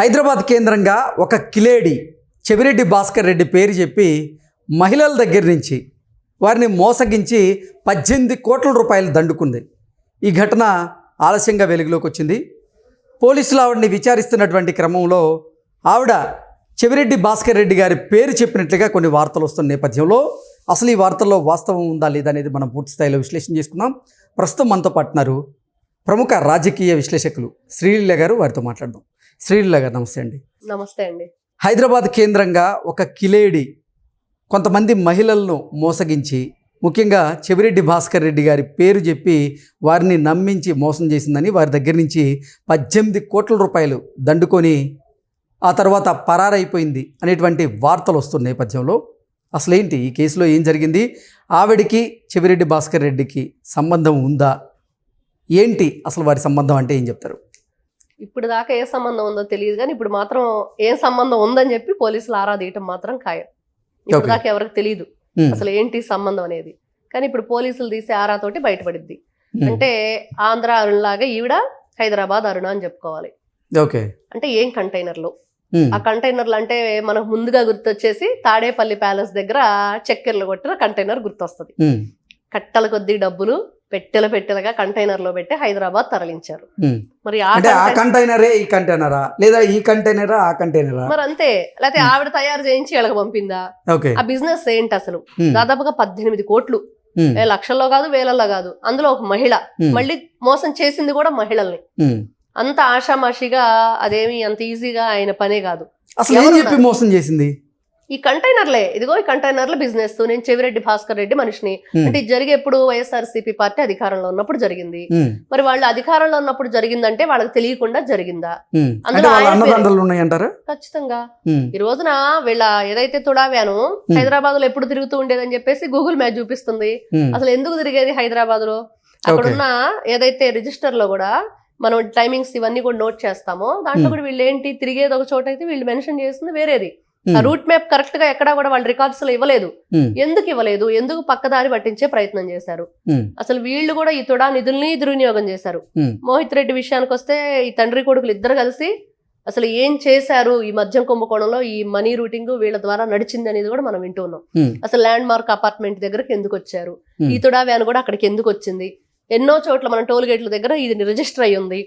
హైదరాబాద్ కేంద్రంగా ఒక కిలేడి చెవిరెడ్డి భాస్కర్ రెడ్డి పేరు చెప్పి మహిళల దగ్గర నుంచి వారిని మోసగించి పద్దెనిమిది కోట్ల రూపాయలు దండుకుంది. ఈ ఘటన ఆలస్యంగా వెలుగులోకి వచ్చింది. పోలీసులు ఆవిడని విచారిస్తున్నటువంటి క్రమంలో ఆవిడ చెవిరెడ్డి భాస్కర్ రెడ్డి గారి పేరు చెప్పినట్లుగా కొన్ని వార్తలు వస్తున్న నేపథ్యంలో అసలు ఈ వార్తల్లో వాస్తవం ఉందా లేదా అనేది మనం పూర్తి స్థాయిలో విశ్లేషణ చేసుకుందాం. ప్రస్తుతం మనతో పాటున్నారు ప్రముఖ రాజకీయ విశ్లేషకులు శ్రీలీల గారు వారితో మాట్లాడదాం. శ్రీలీల గారు నమస్తే అండి. నమస్తే అండి. హైదరాబాద్ కేంద్రంగా ఒక కిలేడి కొంతమంది మహిళలను మోసగించి ముఖ్యంగా చెవిరెడ్డి భాస్కర్ రెడ్డి గారి పేరు చెప్పి వారిని నమ్మించి మోసం చేసిందని వారి దగ్గర నుంచి పద్దెనిమిది కోట్ల రూపాయలు దండుకొని ఆ తర్వాత పరారైపోయింది అనేటువంటి వార్తలు వస్తున్న నేపథ్యంలో అసలేంటి ఈ కేసులో ఏం జరిగింది? ఆవిడికి చెవిరెడ్డి భాస్కర్ రెడ్డికి సంబంధం ఉందా? ఏంటి అసలు వారి సంబంధం అంటే ఏం చెప్తారు? ఇప్పుడు దాకా ఏ సంబంధం ఉందో తెలియదు కానీ ఇప్పుడు మాత్రం ఏం సంబంధం ఉందని చెప్పి పోలీసులు ఆరా తీయటం మాత్రం ఖాయం. ఇప్పుడు. దాకా ఎవరికి తెలియదు అసలు ఏంటి సంబంధం అనేది? కానీ ఇప్పుడు పోలీసులు తీసే ఆరాతోటి బయటపడిద్ది. అంటే ఆంధ్ర అరుణ్ లాగా ఈవిడ హైదరాబాద్ అరుణ అని చెప్పుకోవాలి. ఓకే. అంటే ఏం కంటైనర్లు? ఆ కంటైనర్లు అంటే మనకు ముందుగా గుర్తొచ్చేసి తాడేపల్లి ప్యాలెస్ దగ్గర చక్కెరలు కొట్టిన కంటైనర్ గుర్తొస్తుంది. కట్టల కొద్దీ డబ్బులు పెట్టెల పెట్టెలుగా కంటైనర్లో పెట్టి హైదరాబాద్ తరలించారు. మరి ఆ కంటైనర్- ఈ కంటైనరా? లేదా ఈ కంటైనరా ఆ కంటైనరా? మరి అంతే. లేకపోతే ఆవిడ తయారు చేయించి వీళ్ళకి పంపిందా? ఆ బిజినెస్ ఏంటి అసలు? దాదాపుగా పద్దెనిమిది కోట్లు. లక్షల్లో కాదు వేలల్లో కాదు. అందులో ఒక మహిళ. మళ్ళీ మోసం చేసింది కూడా మహిళల్ని. అంత ఆషామాషిగా అదేమి అంత ఈజీగా ఆయన పనే కాదు. అసలు ఏం చెప్పి మోసం చేసింది? ఈ కంటైనర్లే ఇదిగో ఈ కంటైనర్ల బిజినెస్ నేను చెవిరెడ్డి భాస్కర్ రెడ్డి మనిషిని. అంటే ఇది జరిగే ఎప్పుడు వైఎస్ఆర్సీపీ పార్టీ అధికారంలో ఉన్నప్పుడు జరిగింది. మరి వాళ్ళు అధికారంలో ఉన్నప్పుడు జరిగిందంటే వాళ్ళకి తెలియకుండా జరిగిందా. అందులో ఖచ్చితంగా. ఈ రోజున వీళ్ళ ఏదైతే తుడావ్యాను హైదరాబాద్లో ఎప్పుడు తిరుగుతూ ఉండేదని చెప్పేసి గూగుల్ మ్యాప్ చూపిస్తుంది. అసలు ఎందుకు తిరిగేది హైదరాబాద్లో అక్కడున్న ఏదైతే రిజిస్టర్లో కూడా మనం టైమింగ్స్ ఇవన్నీ కూడా నోట్ చేస్తామో దాంట్లో. కూడా వీళ్ళు ఏంటి తిరిగేది ఒక చోట అయితే వీళ్ళు మెన్షన్ చేస్తుంది వేరేది. రూట్ మ్యాప్ కరెక్ట్గా ఎక్కడా కూడా వాళ్ళ రికార్డ్స్లో ఇవ్వలేదు ఎందుకు ఇవ్వలేదు? ఎందుకు పక్కదారి పట్టించే ప్రయత్నం చేశారు? అసలు వీళ్ళు కూడా ఈ తుడా నిధుల్ని దుర్వినియోగం చేశారు. మోహిత్ రెడ్డి విషయానికి వస్తే ఈ తండ్రి కొడుకులు ఇద్దరు కలిసి అసలు ఏం చేశారు ఈ మద్యం కుంభకోణంలో? ఈ మనీ రూటింగ్ వీళ్ళ ద్వారా నడిచింది అనేది కూడా మనం వింటూ ఉన్నాం. అసలు ల్యాండ్ మార్క్ అపార్ట్మెంట్ దగ్గరకు ఎందుకు వచ్చారు. ఈ తుడా వ్యాన్ కూడా అక్కడికి ఎందుకు వచ్చింది? ఎన్నో చోట్ల మన టోల్ గేట్ల దగ్గర ఇది రిజిస్టర్ అయి ఉంది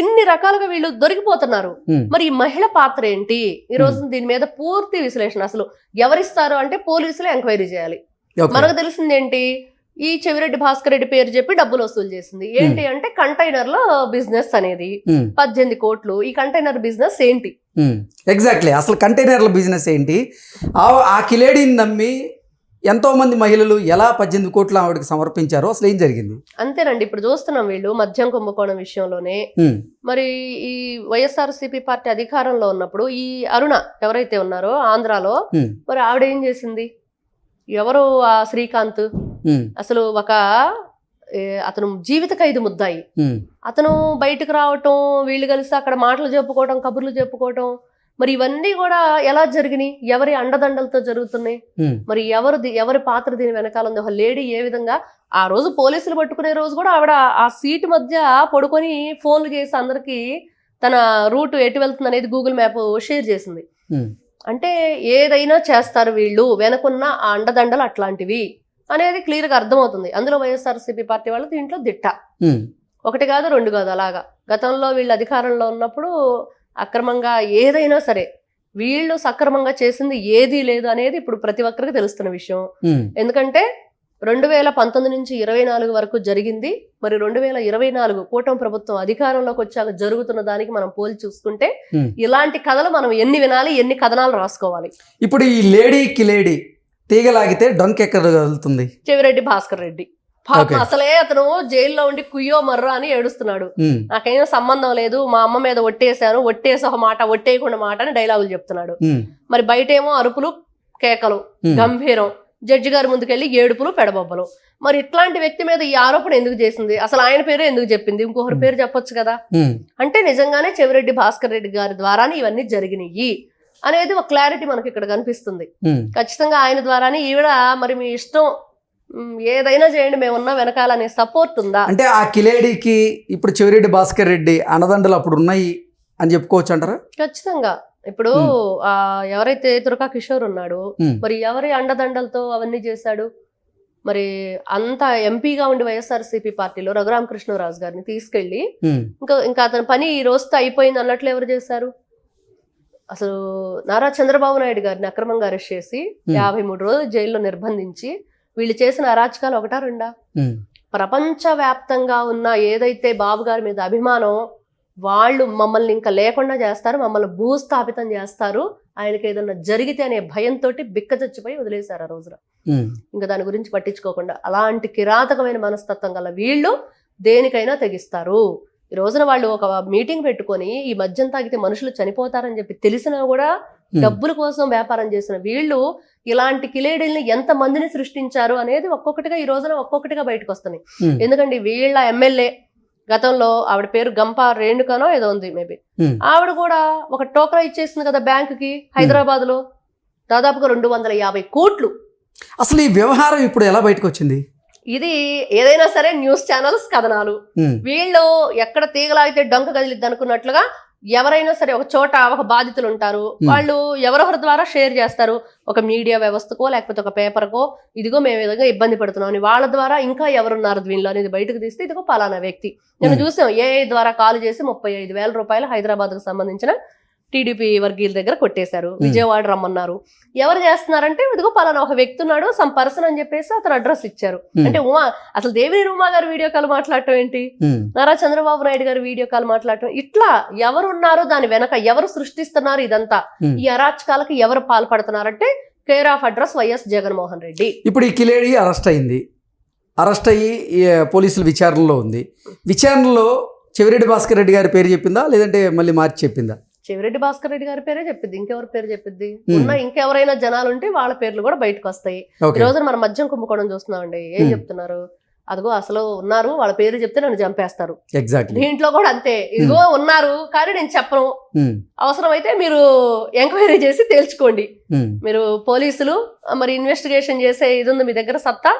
ఇన్ని రకాలుగా వీళ్ళు దొరికిపోతున్నారు. మరి ఈ మహిళ పాత్ర ఏంటి? ఈ రోజు దీని మీద పూర్తి విశ్లేషణ. అసలు ఎవరిస్తారు అంటే పోలీసులు ఎంక్వైరీ చేయాలి. మనకు తెలిసింది ఏంటి? ఈ చెవిరెడ్డి భాస్కర్ రెడ్డి పేరు చెప్పి డబ్బులు వసూలు చేసింది. ఏంటి అంటే కంటైనర్లో బిజినెస్ అనేది. పద్దెనిమిది కోట్లు. ఈ కంటైనర్ బిజినెస్ ఏంటి. ఎగ్జాక్ట్లీ. అసలు కంటైనర్ల బిజినెస్ ఏంటి? ఆ కిలేడీని నమ్మి ఎంతో మంది మహిళలు ఎలా పద్దెనిమిది కోట్లు ఆవిడకి సమర్పించారో అసలు ఏం జరిగింది? అంతేనండి. ఇప్పుడు చూస్తున్నాం వీళ్ళు మద్యం కుంభకోణం విషయంలోనే. మరి ఈ వైఎస్ఆర్సీపీ పార్టీ అధికారంలో ఉన్నప్పుడు ఈ అరుణ ఎవరైతే ఉన్నారో ఆంధ్రాలో మరి ఆవిడ ఏం చేసింది? ఎవరు ఆ శ్రీకాంత్? అసలు ఒక అతను జీవిత ఖైదు ముద్దాయి. అతను బయటకు రావటం వీళ్ళు కలిసి అక్కడ మాటలు చెప్పుకోవటం కబుర్లు చెప్పుకోవటం మరి ఇవన్నీ కూడా ఎలా జరిగినాయి? ఎవరి అండదండలతో జరుగుతున్నాయి? మరి ఎవరు ఎవరి పాత్ర దీని వెనకాల ఉంది? ఒక లేడీ ఏ విధంగా ఆ రోజు పోలీసులు పట్టుకునే రోజు కూడా ఆవిడ ఆ సీటు మధ్య పడుకొని ఫోన్లు చేసి అందరికి తన రూట్ ఎటు వెళ్తుంది అనేది గూగుల్ మ్యాప్ షేర్ చేసింది. అంటే ఏదైనా చేస్తారు వీళ్ళు వెనకున్న ఆ అండదండలు అట్లాంటివి అనేది క్లియర్గా అర్థమవుతుంది. అందులో వైఎస్ఆర్సీపీ పార్టీ వాళ్ళు దీంట్లో దిట్ట. ఒకటి కాదు రెండు కాదు అలాగా. గతంలో వీళ్ళు అధికారంలో ఉన్నప్పుడు అక్రమంగా ఏదైనా సరే వీళ్ళు సక్రమంగా చేసింది ఏదీ లేదు అనేది ఇప్పుడు ప్రతి ఒక్కరికి తెలుస్తున్న విషయం. ఎందుకంటే రెండు వేల పంతొమ్మిది నుంచి ఇరవై నాలుగు వరకు జరిగింది. మరి రెండు వేల ఇరవై నాలుగు కూటమి ప్రభుత్వం అధికారంలోకి వచ్చాక జరుగుతున్న దానికి మనం పోల్చి చూసుకుంటే. ఇలాంటి కథలు మనం ఎన్ని వినాలి ఎన్ని కథనాలు రాసుకోవాలి? ఇప్పుడు ఈ లేడీ కిలేడీ తీగలాగితే డొంక్ ఎక్కడ వెళ్తుంది చెవిరెడ్డి భాస్కర్ రెడ్డి. పాపం. అసలే అతను జైల్లో ఉండి కుయ్యో మర్రో అని ఏడుస్తున్నాడు. నాకేం సంబంధం లేదు మా అమ్మ మీద ఒట్టేశాను ఒట్టేసి ఒక మాట ఒట్టేయకుండా మాట అని డైలాగులు చెప్తున్నాడు. మరి బయటేమో అరుపులు కేకలు గంభీరం జడ్జి గారి ముందుకెళ్ళి ఏడుపులు పెడబొబ్బలు. మరి ఇట్లాంటి వ్యక్తి మీద ఈ ఆరోపణ ఎందుకు చేసింది? అసలు ఆయన పేరు ఎందుకు చెప్పింది? ఇంకొకరి పేరు చెప్పొచ్చు కదా. అంటే నిజంగానే చెవిరెడ్డి భాస్కర్ రెడ్డి గారి ద్వారానే ఇవన్నీ జరిగినాయి అనేది ఒక క్లారిటీ మనకి ఇక్కడ కనిపిస్తుంది. ఖచ్చితంగా ఆయన ద్వారానే ఈవిడ మరి మీ ఇష్టం ఏదైనా చేయండి మేమున్నా వెనకాలనే సపోర్ట్ ఉందా? అంటే ఆ కిలేడీకి ఇప్పుడు చెవిరెడ్డి భాస్కర్ రెడ్డి అన్నదండలు అప్పుడు ఉన్నాయి అని చెప్పుకోవచ్చు అంటారా? ఖచ్చితంగా. ఇప్పుడు ఆ ఎవరైతే తురకా కిషోర్ ఉన్నాడు మరి ఎవరి అండదండలతో అవన్నీ చేశాడు? మరి అంత ఎంపీగా ఉండి వైఎస్ఆర్సీపీ పార్టీలో రఘురామకృష్ణరాజు గారిని తీసుకెళ్ళి ఇంకా ఇంకా అతని పని ఈ రోజుతో అయిపోయింది అన్నట్లు ఎవరు చేశారు? అసలు నారా చంద్రబాబు నాయుడు గారిని అక్రమంగా అరెస్ట్ చేసి. యాభై మూడు రోజులు జైల్లో నిర్బంధించి వీళ్ళు చేసిన అరాచకాలు ఒకటా రెండా? ప్రపంచవ్యాప్తంగా ఉన్న ఏదైతే బాబు గారి మీద అభిమానం వాళ్ళు మమ్మల్ని ఇంకా లేకుండా చేస్తారు మమ్మల్ని భూస్థాపితం చేస్తారు. ఆయనకి ఏదన్నా జరిగితే అనే భయంతో బిక్క చచ్చిపోయి వదిలేశారు ఆ రోజున. ఇంకా దాని గురించి పట్టించుకోకుండా అలాంటి కిరాతకమైన మనస్తత్వం గల వీళ్ళు దేనికైనా తెగిస్తారు. ఈ రోజున వాళ్ళు ఒక మీటింగ్ పెట్టుకొని ఈ మద్యం తాగితే మనుషులు చనిపోతారని చెప్పి తెలిసినా కూడా డబ్బుల కోసం వ్యాపారం చేసిన వీళ్ళు ఇలాంటి కిలేడీల్ని ఎంత మందిని సృష్టించారు అనేది ఒక్కొక్కటిగా ఈ రోజున ఒక్కొక్కటిగా బయటకు వస్తున్నాయి. ఎందుకంటే వీళ్ళ ఎమ్మెల్యే గతంలో ఆవిడ పేరు గంప రేణుకనో ఏదో ఉంది మేబీ. ఆవిడ కూడా ఒక టోకరా ఇచ్చేసింది కదా బ్యాంకుకి హైదరాబాద్లో దాదాపుగా రెండు వందల యాభై కోట్లు. అసలు ఈ వ్యవహారం ఇప్పుడు ఎలా బయటకు వచ్చింది? ఇది ఏదైనా సరే న్యూస్ ఛానల్స్ కథనాలు. వీళ్ళు ఎక్కడ తీగలాగితే డొంక కదిలిద్ది అనుకున్నట్లుగా ఎవరైనా సరే ఒక చోట ఒక బాధితులు ఉంటారు వాళ్ళు ఎవరెవరి ద్వారా షేర్ చేస్తారు? ఒక మీడియా వ్యవస్థకో లేకపోతే ఒక పేపర్కో ఇదిగో మేము విధంగా ఇబ్బంది పడుతున్నాం అని వాళ్ళ ద్వారా ఇంకా ఎవరున్నారు దీనిలో అనేది బయటకు తీస్తే ఇదిగో పలానా వ్యక్తి. నేను. చూసాం ఏ ద్వారా కాల్ చేసి ముప్పై ఐదు వేల రూపాయలు హైదరాబాద్కు సంబంధించిన టీడీపీ వర్గీయుల దగ్గర కొట్టేశారు. విజయవాడ రమ్మన్నారు. ఎవరు చేస్తున్నారంటే ఇదిగో పలానా ఒక వ్యక్తి ఉన్నాడు సమ్ పర్సన్ అని చెప్పేసి అతను అడ్రస్ ఇచ్చారు. అంటే ఉమా అసలు దేవిని ఉమా గారు వీడియో కాల్ మాట్లాడటం ఏంటి? నారా చంద్రబాబు నాయుడు గారు వీడియో కాల్ మాట్లాడటం. ఇట్లా ఎవరు ఉన్నారు దాని వెనక ఎవరు సృష్టిస్తున్నారు ఇదంతా. ఈ అరాచకాలకు ఎవరు పాల్పడుతున్నారంటే care of address YS Jaganmohan Reddy. ఇప్పుడు ఈ కిలేడి అరెస్ట్ అయింది. అరెస్ట్ అయ్యి పోలీసులు విచారణలో ఉంది. విచారణలో చెవిరెడ్డి భాస్కర్ రెడ్డి గారి పేరు చెప్పిందా? లేదంటే మళ్ళీ మార్చి చెప్పిందా? చెవిరెడ్డి భాస్కర్ రెడ్డి గారి పేరే చెప్పిద్ది. ఇంకెవరి పేరు చెప్పిద్ది. ఉన్న ఇంకెవరైనా జనాలు ఉంటే వాళ్ళ పేర్లు కూడా బయటకు వస్తాయి. ఈ రోజున మనం మద్యం కుంభకోణం చూస్తున్నామండి. ఏం. చెప్తున్నారు? అదిగో అసలు ఉన్నారు వాళ్ళ పేరు చెప్తే నన్ను చంపేస్తారు. దీంట్లో కూడా అంతే. ఇదిగో ఉన్నారు కానీ నేను చెప్పను. అవసరమైతే మీరు ఎంక్వైరీ చేసి తేల్చుకోండి. మీరు పోలీసులు మరి ఇన్వెస్టిగేషన్ చేసే ఇది ఉంది మీ దగ్గర సత్తా.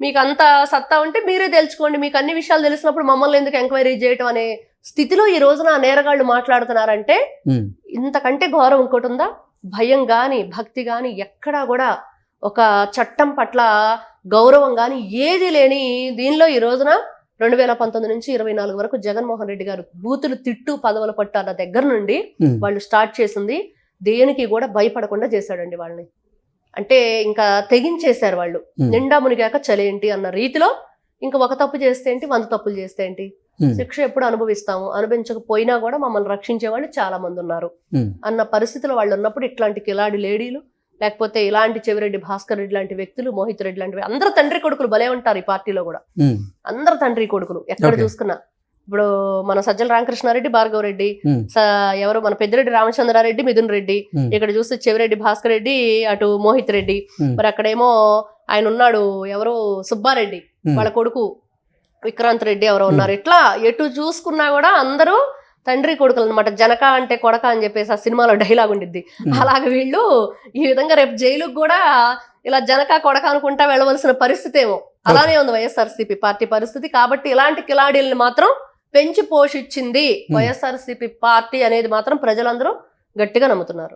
మీకు అంత సత్తా ఉంటే మీరే తెలుసుకోండి మీకు అన్ని విషయాలు తెలిసినప్పుడు మమ్మల్ని ఎందుకు ఎంక్వైరీ చేయటం అనే స్థితిలో ఈ రోజున నేరగాళ్ళు మాట్లాడుతున్నారంటే ఇంతకంటే ఘోరం ఇంకోటి ఉందా? భయం గాని భక్తి గాని ఎక్కడా కూడా ఒక చట్టం పట్ల గౌరవం గాని ఏది లేని దీనిలో ఈ రోజున రెండు వేల పంతొమ్మిది నుంచి ఇరవై నాలుగు వరకు జగన్మోహన్ రెడ్డి గారు బూతులు తిట్టు పదవులు పట్టు అన్న దగ్గర నుండి వాళ్ళు స్టార్ట్ చేసింది దేనికి కూడా భయపడకుండా చేశాడండి వాళ్ళని. అంటే ఇంకా తెగించేశారు వాళ్ళు. నిండా మునిగాక చలేంటి అన్న రీతిలో ఇంకా ఒక తప్పు చేస్తే ఏంటి? వంద తప్పులు చేస్తే ఏంటి? శిక్ష ఎప్పుడు అనుభవిస్తాము? అనుభవించకపోయినా కూడా మమ్మల్ని రక్షించే వాళ్ళు చాలా మంది ఉన్నారు. అన్న పరిస్థితిలో వాళ్ళు ఉన్నప్పుడు ఇట్లాంటి కిలాడి లేడీలు లేకపోతే ఇలాంటి చెవిరెడ్డి భాస్కర్ రెడ్డి లాంటి వ్యక్తులు మోహిత్ రెడ్డి లాంటి అందరూ తండ్రి కొడుకులు భలే ఉంటారు ఈ పార్టీలో కూడా. అందరు తండ్రి కొడుకులు ఎక్కడ. చూసుకున్నా. ఇప్పుడు మన సజ్జల రామకృష్ణారెడ్డి భార్గవ రెడ్డి ఎవరు? మన పెద్దిరెడ్డి రామచంద్రారెడ్డి మిథున్ రెడ్డి. ఇక్కడ చూస్తే చెవిరెడ్డి భాస్కర్ రెడ్డి అటు మోహిత్ రెడ్డి. మరి అక్కడేమో ఆయన ఉన్నాడు ఎవరు? సుబ్బారెడ్డి వాళ్ళ కొడుకు. విక్రాంత్ రెడ్డి ఎవరో ఉన్నారు. ఇట్లా ఎటు చూసుకున్నా కూడా అందరూ తండ్రి కొడుకులు అనమాట జనక అంటే కొడక అని చెప్పేసి ఆ సినిమాలో డైలాగ్ ఉండిద్ది. ఉమ్. అలాగే వీళ్ళు ఈ విధంగా రేపు జైలుకు కూడా ఇలా జనక కొడక అనుకుంటా వెళ్ళవలసిన పరిస్థితి ఏమో. అలానే ఉంది వైఎస్ఆర్సీపీ పార్టీ పరిస్థితి. కాబట్టి ఇలాంటి కిలాడీల్ని మాత్రం పెంచి పోషించింది వైఎస్ఆర్సీపీ పార్టీ అనేది మాత్రం ప్రజలందరూ గట్టిగా నమ్ముతున్నారు.